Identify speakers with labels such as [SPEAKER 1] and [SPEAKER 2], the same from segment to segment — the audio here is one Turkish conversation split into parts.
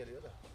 [SPEAKER 1] biraz hafif geliyor da.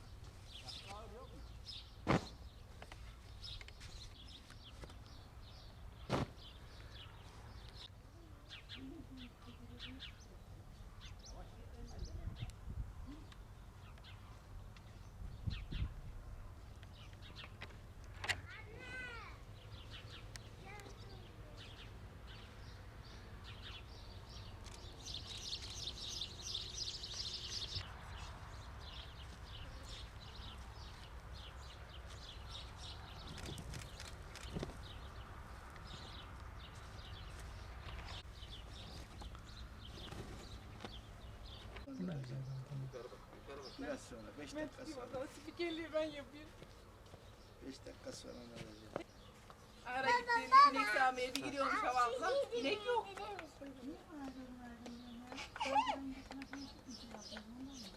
[SPEAKER 2] Biraz sonra 5 dakika sonra.
[SPEAKER 3] Spikerliği ben yapayım.
[SPEAKER 2] 5 dakika sonra ne olacak?
[SPEAKER 3] Ara gittiğim inek sağmaya bir gidiyormuş havamda. İnek yok.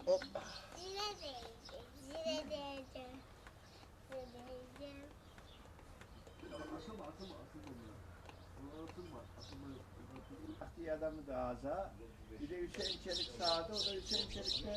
[SPEAKER 2] Hoppa.
[SPEAKER 4] Zile değecek, zile değecek. Zile değecek.
[SPEAKER 2] Bir adamı da ağza. Bir de Hüseyin Çelik sağda. O da Hüseyin Çelik de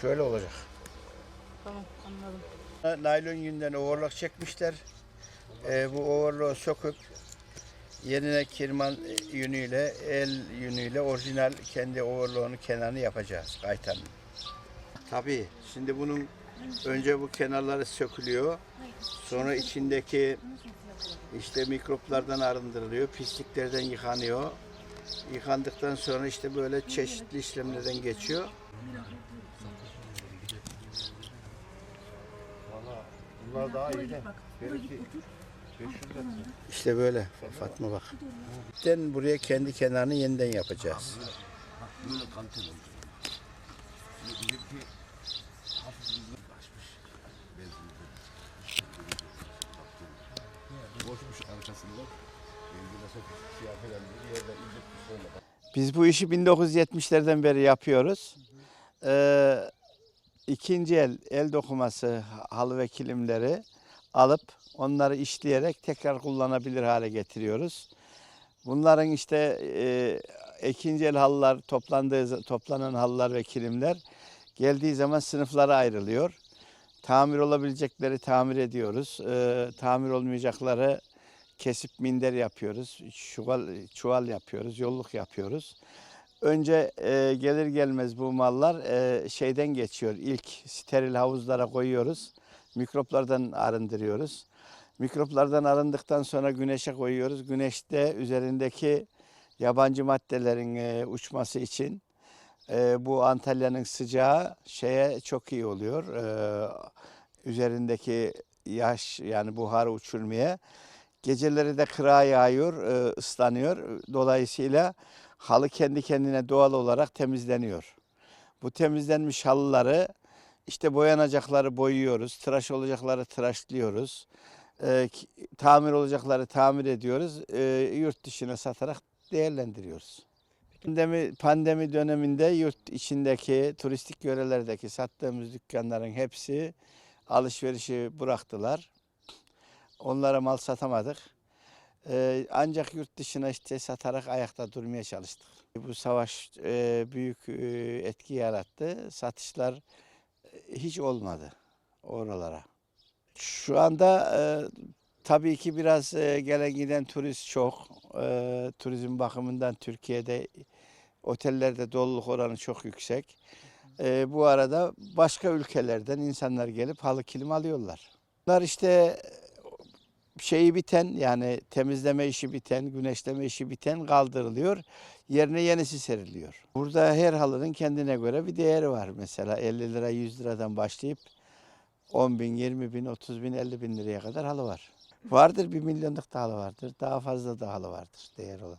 [SPEAKER 2] Şöyle olacak.
[SPEAKER 3] Tamam anladım.
[SPEAKER 2] Naylon yünden overlock çekmişler. Ee, bu overlock'u söküp yerine kirman yünüyle, el yünüyle orijinal kendi overlock'unu kenarını yapacağız kaytanın. Tabii. Şimdi bunun önce bu kenarları sökülüyor. Sonra içindeki işte mikroplardan arındırılıyor, pisliklerden yıkanıyor. Yıkandıktan sonra işte böyle çeşitli işlemlerden geçiyor.
[SPEAKER 1] Bunlar daha iyi de. Benimki 500 metre.
[SPEAKER 2] İşte böyle Fatma bak. Den buraya kendi kenarını yeniden yapacağız.
[SPEAKER 1] Böyle kaliteli olacak. Bizimki hafif rüzgar açmış. Benzinli. Boşmuş arkasında.
[SPEAKER 2] Biz bu işi 1970'lerden beri yapıyoruz. Ee, ikinci el, el dokuması halı ve kilimleri alıp onları işleyerek tekrar kullanabilir hale getiriyoruz. Bunların işte e, ikinci el halılar toplandığı toplanan halılar ve kilimler geldiği zaman sınıflara ayrılıyor. Tamir olabilecekleri tamir ediyoruz. Ee, tamir olmayacakları kesip minder yapıyoruz. Çuval, çuval yapıyoruz, yolluk yapıyoruz. Önce e, gelir gelmez bu mallar e, şeyden geçiyor. İlk steril havuzlara koyuyoruz. Mikroplardan arındırıyoruz. Mikroplardan arındıktan sonra güneşe koyuyoruz. Güneşte üzerindeki yabancı maddelerin e, uçması için e, bu Antalya'nın sıcağı şeye çok iyi oluyor. E, üzerindeki yaş yani buharı uçurmaya. Geceleri de kıra yağıyor, e, ıslanıyor. Dolayısıyla halı kendi kendine doğal olarak temizleniyor. Bu temizlenmiş halıları işte boyanacakları boyuyoruz, tıraş olacakları tıraşlıyoruz. E, tamir olacakları tamir ediyoruz. E, yurt dışına satarak değerlendiriyoruz. Pandemi, pandemi döneminde yurt içindeki turistik yörelerdeki sattığımız dükkanların hepsi alışverişi bıraktılar. Onlara mal satamadık. Ee, ancak yurt dışına işte satarak ayakta durmaya çalıştık. Bu savaş e, büyük e, etki yarattı. Satışlar e, hiç olmadı oralara. Şu anda e, tabii ki biraz e, gelen giden turist çok. E, turizm bakımından Türkiye'de otellerde doluluk oranı çok yüksek. E, bu arada başka ülkelerden insanlar gelip halı kilim alıyorlar. Bunlar işte şeyi biten yani temizleme işi biten, güneşleme işi biten kaldırılıyor. Yerine yenisi seriliyor. Burada her halının kendine göre bir değeri var. Mesela 50 lira 100 liradan başlayıp 10 bin, 20 bin, 30 bin, 50 bin liraya kadar halı var. Vardır bir milyonluk da halı vardır. Daha fazla da halı vardır değer olan.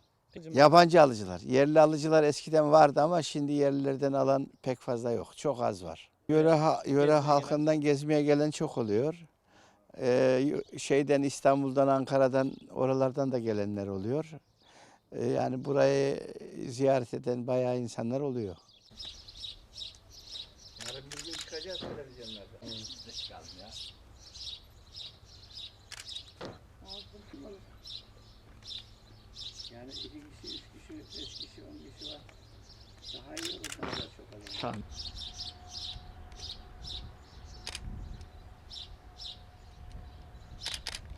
[SPEAKER 2] Yabancı alıcılar. Yerli alıcılar eskiden vardı ama şimdi yerlilerden alan pek fazla yok. Çok az var. Yöre, yöre halkından gezmeye gelen çok oluyor. Ee, şeyden İstanbul'dan, Ankara'dan, oralardan da gelenler oluyor. Ee, yani burayı ziyaret eden bayağı insanlar oluyor. Yarın bir gün çıkacağız televizyonlarda. çıkalım ya. Yani iki kişi, üç kişi, beş kişi, on kişi var. Daha iyi olur. Daha da çok olur.